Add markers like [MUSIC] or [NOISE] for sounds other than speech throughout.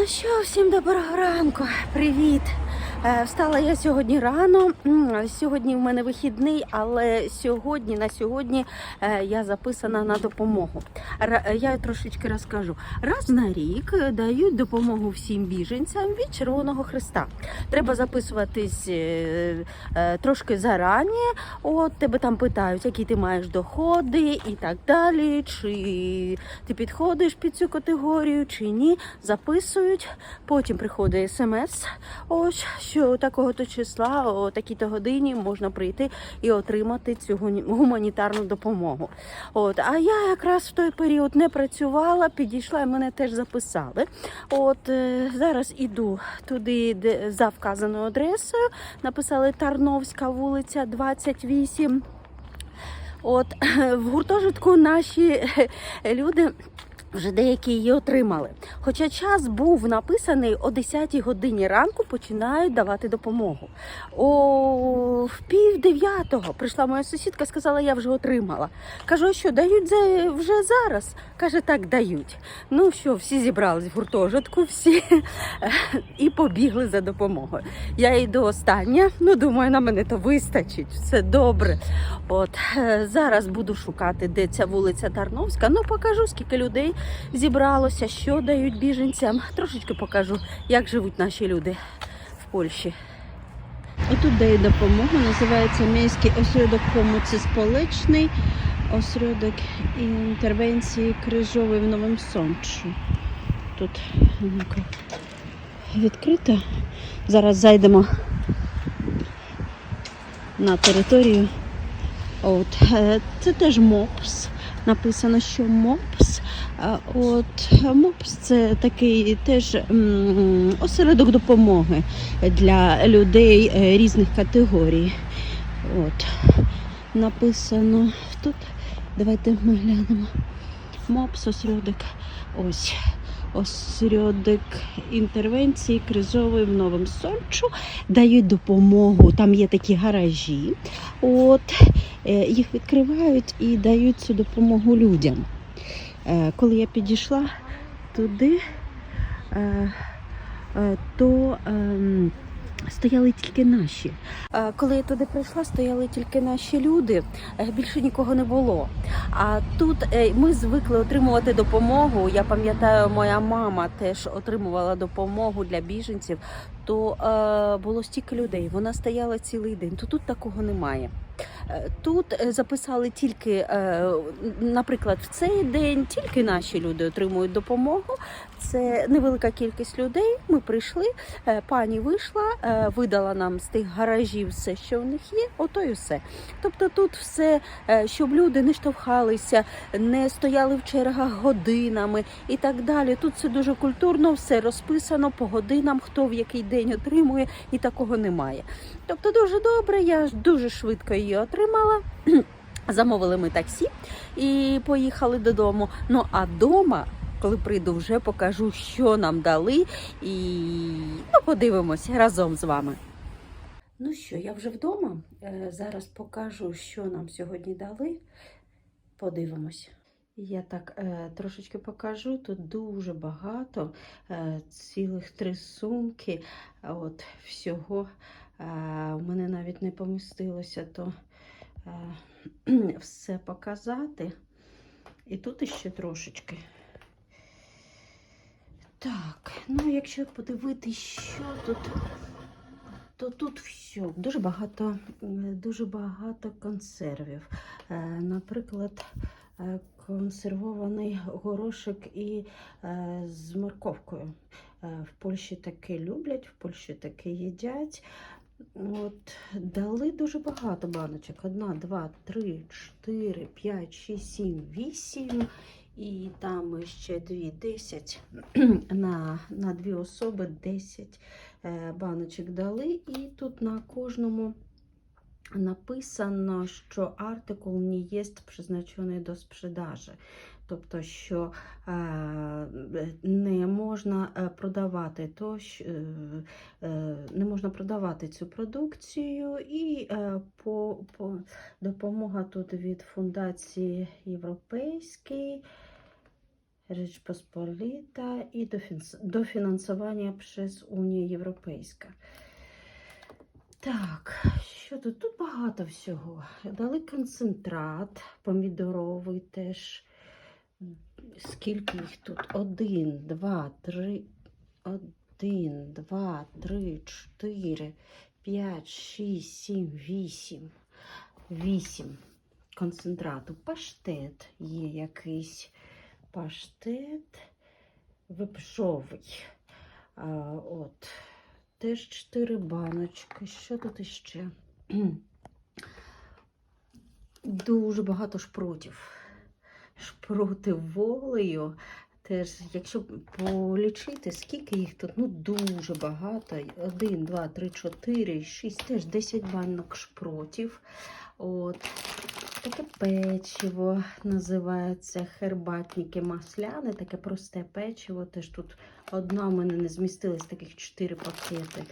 Ну що, всім доброго ранку. Привіт. Е, Встала я сьогодні рано. Сьогодні в мене вихідний, але сьогодні на сьогодні е, я записана на допомогу. Е, Я трошечки розкажу. Раз на рік дають допомогу всім біженцям від Червоного Христа. Треба записуватись трошки зарані. От тебе там питають, які ти маєш доходи і так далі. Чи ти підходиш під цю категорію, чи ні. Записують. Потім приходить смс. Ось що такого то числа, о такій-то годині можна прийти і отримати цю гуманітарну допомогу. От, а я якраз в той період не працювала, підійшла і мене теж записали. От е, зараз іду туди, де за вказаною адресою. Написали Тарновська вулиця 28. От в гуртожитку наші люди. Вже деякі її отримали. Хоча час був написаний о 10 годині ранку, починають давати допомогу. О пів дев'ятого прийшла моя сусідка, сказала, я вже отримала. Кажу, що дають вже зараз? Каже, так дають. Ну що, всі зібрались в гуртожитку, всі [LAUGHS] і побігли за допомогою. Я йду остання. Ну думаю, на мене то вистачить. Все добре. От е, зараз буду шукати, де ця вулиця Тарновська. Ну покажу, скільки людей зібралося, що дають біженцям. Трошечки покажу, як живуть наші люди в Польщі. І тут дає допомогу, називається міський осередок помоці сполечний, осередок інтервенції крижовий в Новому Сончу. Тут ну-ка, відкрито. Зараз зайдемо на територію. От, е, це теж МОПС. Написано, що МОПС. От МОПС це такий теж осередок допомоги для людей е, різних категорій. От написано тут. Давайте ми глянемо. МОПС осередок. Ось. Осередок інтервенції кризової в Новому Сольчу дають допомогу. Там є такі гаражі. От е, їх відкривають і дають цю допомогу людям. Е, Коли я підійшла туди, е, е, то ем, стояли тільки наші. Коли я туди прийшла, стояли тільки наші люди, більше нікого не було. А тут ми звикли отримувати допомогу. Я пам'ятаю, моя мама теж отримувала допомогу для біженців. То було стільки людей. Вона стояла цілий день. То тут такого немає. Е, Тут е, записали тільки, е, наприклад, в цей день тільки наші люди отримують допомогу. Це невелика кількість людей. Ми прийшли, пані вийшла, видала нам з тих гаражів все, що в них є. Ото і все. Тобто тут все, щоб люди не штовхалися, не стояли в чергах годинами і так далі. Тут все дуже культурно, все розписано по годинам, хто в який день отримує, і такого немає. Тобто дуже добре, я дуже швидко її отримала. [CLEARS THROAT] Замовили ми таксі і поїхали додому. Ну а вдома, коли прийду, вже покажу, що нам дали, і ну, подивимося разом з вами. Ну що, я вже вдома. Е, Зараз покажу, що нам сьогодні дали. Подивимось. Я так е, трошечки покажу. Тут дуже багато, е, цілих три сумки. От всього е, у мене навіть не помістилося то е, [CLEARS THROAT] все показати. І тут іще трошечки. Так, ну якщо подивитись, що тут, то тут все. Дуже багато, дуже багато консервів. Е, Наприклад, е, консервований горошок і е, з морковкою. Е, В Польщі таке люблять, в Польщі таке їдять. От, дали дуже багато баночок. Одна, два, три, чотири, п'ять, шість, сім, вісім. І там ще дві, десять [CLEARS THROAT] на, на дві особи 10 е, баночок дали. І тут на кожному написано, що артикул не є призначений до спредажі. Тобто, що е, не можна е, продавати то, е, не можна продавати цю продукцію, і по, по, допомога тут від Фундації Європейської. Річ Посполита і дофінансування через Унію Європейська. Так, що тут? Тут багато всього. Дали концентрат, помідоровий теж. Скільки їх тут? Один, два, три. Один, два, три, чотири, п'ять, шість, сім, вісім. Вісім концентрату. Паштет є якийсь паштет випшовий. От. Теж чотири баночки. Що тут іще? Дуже багато шпротів. Шпроти волею. Теж, якщо полічити, скільки їх тут, ну дуже багато. Один, два, три, чотири, шість, теж 10 банок шпротів. От. Таке печиво називається хербатніки масляне, таке просте печиво. Теж тут одна в мене не змістилась, таких 4 пакети.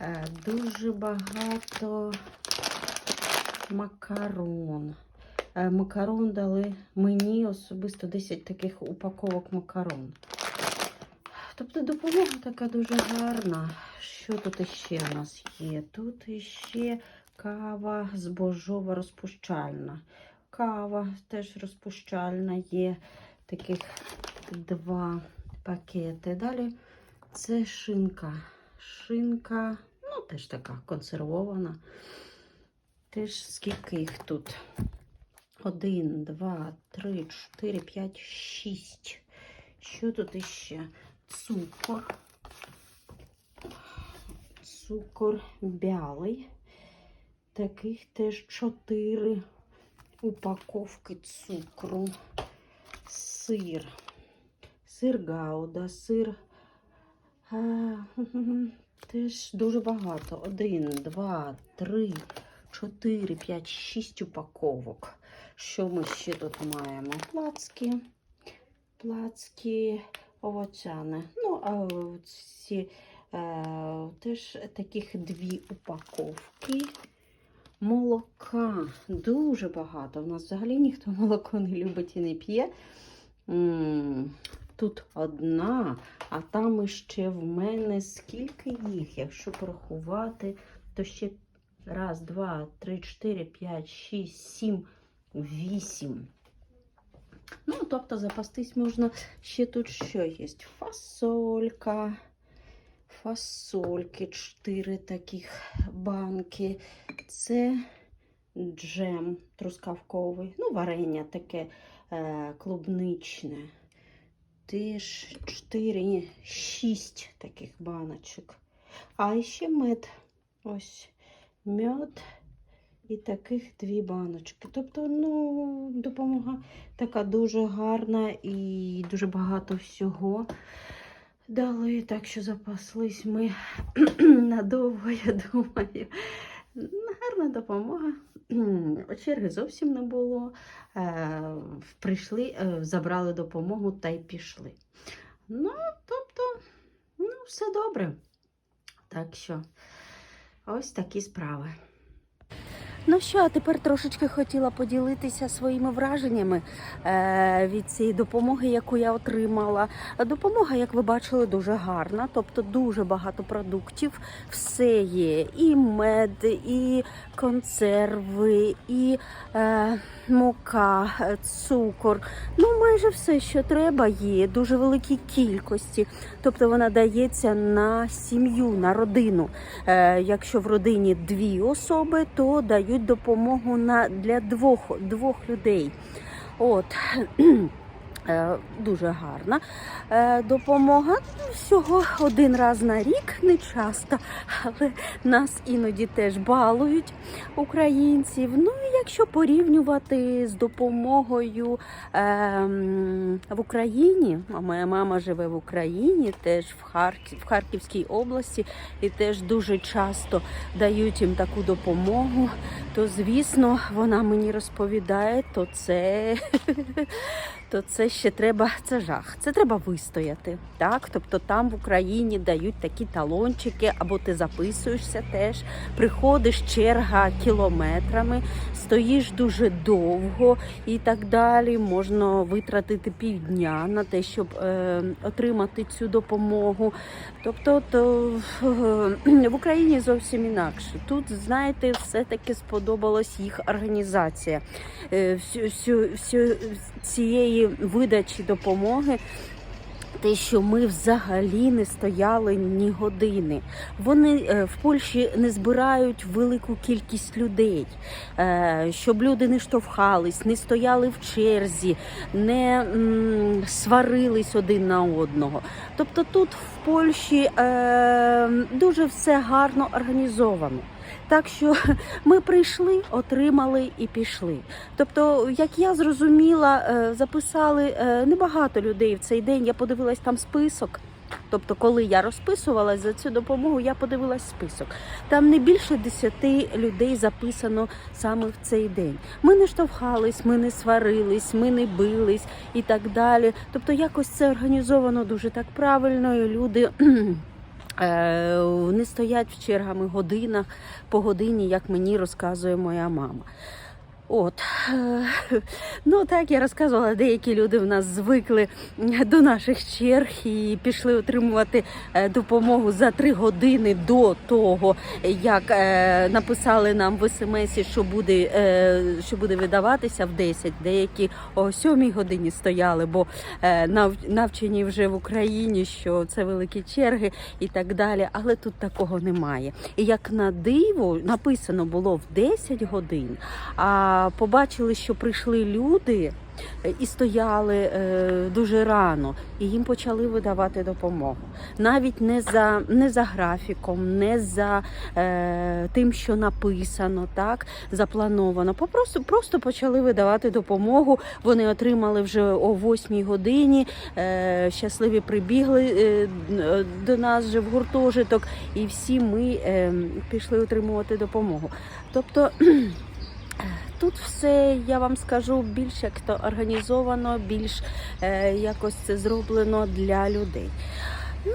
Е, Дуже багато макарон. Е, Макарон дали мені особисто 10 таких упаковок макарон. Тобто допомога така дуже гарна. Що тут іще у нас є? Тут іще кава збожова розпущальна. Кава теж розпущальна є. Таких два пакети. Далі це шинка. Шинка, ну, теж така консервована. Теж скільки їх тут? Один, два, три, чотири, п'ять, шість. Що тут іще? Цукор. Цукор бялий. Таких теж чотири упаковки цукру. Сир. Сир гауда, сир. А, [LAUGHS] теж дуже багато. Один, два, три, чотири, п'ять, шість упаковок. Що ми ще тут маємо? Плацки, плацки, овочани. Ну, а ці е, теж таких дві упаковки. Молока дуже багато. У нас взагалі ніхто [LAUGHS] молоко не любить і не п'є. Тут одна, а там іще в мене скільки їх, якщо порахувати, то ще раз, два, три, чотири, п'ять, шість, сім, вісім. Ну, тобто запастись можна ще тут що є? Фасолька. Фасольки, чотири таких банки. Це джем трускавковий, ну, варення таке е, клубничне. Теж 4, ні, 6 таких баночок. А ще мед. Ось мед і таких дві баночки. Тобто, ну, допомога така дуже гарна і дуже багато всього дали. Так що запаслись ми [CLEARS THROAT] надовго, я думаю. Гарна допомога. Черги зовсім не було. Е, прийшли, е, забрали допомогу та й пішли. Ну, тобто, ну, все добре. Так що, ось такі справи. Ну що, а тепер трошечки хотіла поділитися своїми враженнями е, від цієї допомоги, яку я отримала. Допомога, як ви бачили, дуже гарна, тобто дуже багато продуктів. Все є: і мед, і консерви, і е, мука, е, цукор. Ну, майже все, що треба, є. Дуже великі кількості. Тобто вона дається на сім'ю, на родину. Е, якщо в родині дві особи, то дають допомогу на, для двох, двох людей. От. [CLEARS THROAT] Е, Дуже гарна е, допомога. Всього один раз на рік, не часто, але нас іноді теж балують українців. Ну і якщо порівнювати з допомогою е, в Україні, а моя мама живе в Україні, теж в, Харків, в Харківській області, і теж дуже часто дають їм таку допомогу, то звісно вона мені розповідає, то це. То це ще треба, це жах. Це треба вистояти. Так? Тобто там в Україні дають такі талончики, або ти записуєшся теж. Приходиш черга кілометрами, стоїш дуже довго і так далі. Можна витратити півдня на те, щоб е, отримати цю допомогу. Тобто то, в Україні зовсім інакше. Тут, знаєте, все-таки сподобалась їх організація е, всю, всю, всю цієї видачі допомоги. Те, що ми взагалі не стояли ні години. Вони е, в Польщі не збирають велику кількість людей, е, щоб люди не штовхались, не стояли в черзі, не сварились один на одного. Тобто тут в Польщі е, дуже все гарно організовано. Так що ми прийшли, отримали і пішли. Тобто, як я зрозуміла, е, записали е, небагато людей в цей день. Я подивилась там список. Тобто, коли я розписувалась за цю допомогу, я подивилась список. Там не більше 10 людей записано саме в цей день. Ми не штовхались, ми не сварились, ми не бились і так далі. Тобто, якось це організовано дуже так правильно, і люди. Е, Не стоять в чергами годинах по годині, як мені розказує моя мама. От [LAUGHS] ну так я розказувала, деякі люди в нас звикли до наших черг і пішли отримувати е, допомогу за три години до того, як е, написали нам в смс, що буде, е, що буде видаватися в 10. Деякі о 7 годині стояли, бо навчені вже в Україні, що це великі черги і так далі. Але тут такого немає. І як на диво написано було в 10 годин. А побачили, що прийшли люди е, і стояли е, дуже рано, і їм почали видавати допомогу. Навіть не за, не за графіком, не за е, тим, що написано, так заплановано. Попросту просто почали видавати допомогу. Вони отримали вже о 8 годині. Е, щасливі прибігли е, до нас вже в гуртожиток, і всі ми е, пішли отримувати допомогу. Тобто. Тут все, я вам скажу, більш як то організовано, більш е, якось це зроблено для людей.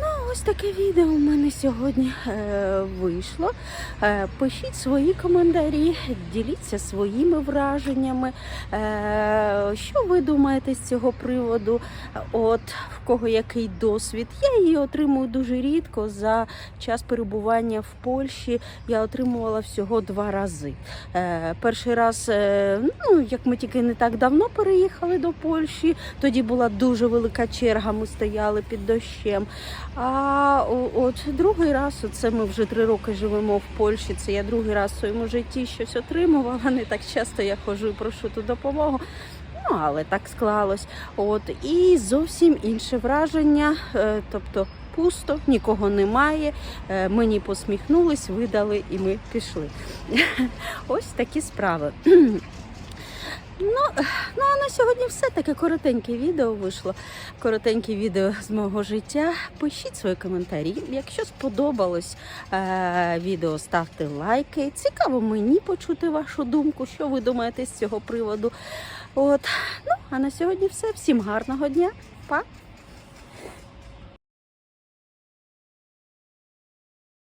Ну, ось таке відео у мене сьогодні е, вийшло. Е, пишіть свої коментарі, діліться своїми враженнями. Е, що ви думаєте з цього приводу? От в кого який досвід? Я її отримую дуже рідко. За час перебування в Польщі я отримувала всього два рази. Е, перший раз, е, ну як ми тільки не так давно переїхали до Польщі, тоді була дуже велика черга. Ми стояли під дощем. А от другий раз, це ми вже три роки живемо в Польщі. Це я другий раз в своєму житті щось отримувала. Не так часто я ходжу і прошу ту допомогу. Ну, але так склалось. От і зовсім інше враження. е, Тобто пусто, нікого немає. е, Мені посміхнулись, видали, і ми пішли. [LAUGHS] Ось такі справи. Ну, ну а на сьогодні все таке коротеньке відео вийшло. Коротеньке відео з мого життя. Пишіть свої коментарі. Якщо сподобалось е, відео, ставте лайки. Цікаво мені почути вашу думку, що ви думаєте з цього приводу. От, ну а на сьогодні все. Всім гарного дня. Па!